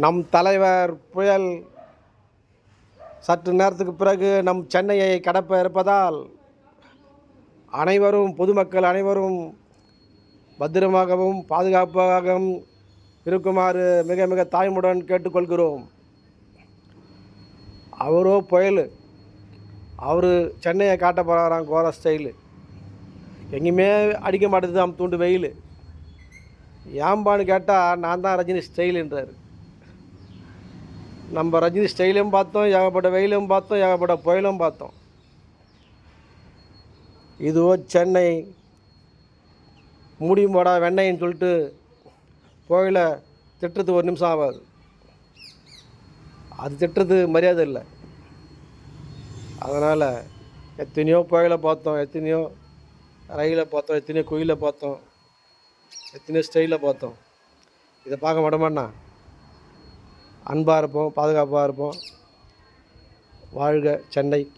நம் தலைவர் புயல் சற்று நேரத்துக்கு பிறகு நம் சென்னையை கடப்ப இருப்பதால் அனைவரும் பொதுமக்கள் அனைவரும் பத்திரமாகவும் பாதுகாப்பாகவும் இருக்குமாறு மிக மிக தாய்முடன் கேட்டுக்கொள்கிறோம். அவரோ புயல் அவர் சென்னையை காட்ட போகிறாராம் கோர ஸ்டைலு எங்கேயுமே அடிக்க மாட்டேது அம் தூண்டு வெயில். ஏம்பான்னு கேட்டால் நான் தான் ரஜினி ஸ்டைலுன்றார் நம்ம ரஜினி ஸ்டைலும் பார்த்தோம் ஏகப்பட்ட வெயிலும் பார்த்தோம் ஏகப்பட்ட புயலும் பார்த்தோம். இதுவோ சென்னை முடியும் போடா வெண்ணைன்னு சொல்லிட்டு புயல திட்டுறது ஒரு நிமிஷம் ஆகாது அது திட்டுறது மரியாதை இல்லை. அதனால் எத்தனையோ புயலை பார்த்தோம் எத்தனையோ ரயிலை பார்த்தோம் எத்தனையோ குயிலை பார்த்தோம் எத்தனையோ ஸ்டைலில் பார்த்தோம். இதை பார்க்க மாட்டோமாண்ணா அன்பாக இருப்போம் பாதுகாப்பாக இருப்போம். வாழ்க சென்னை.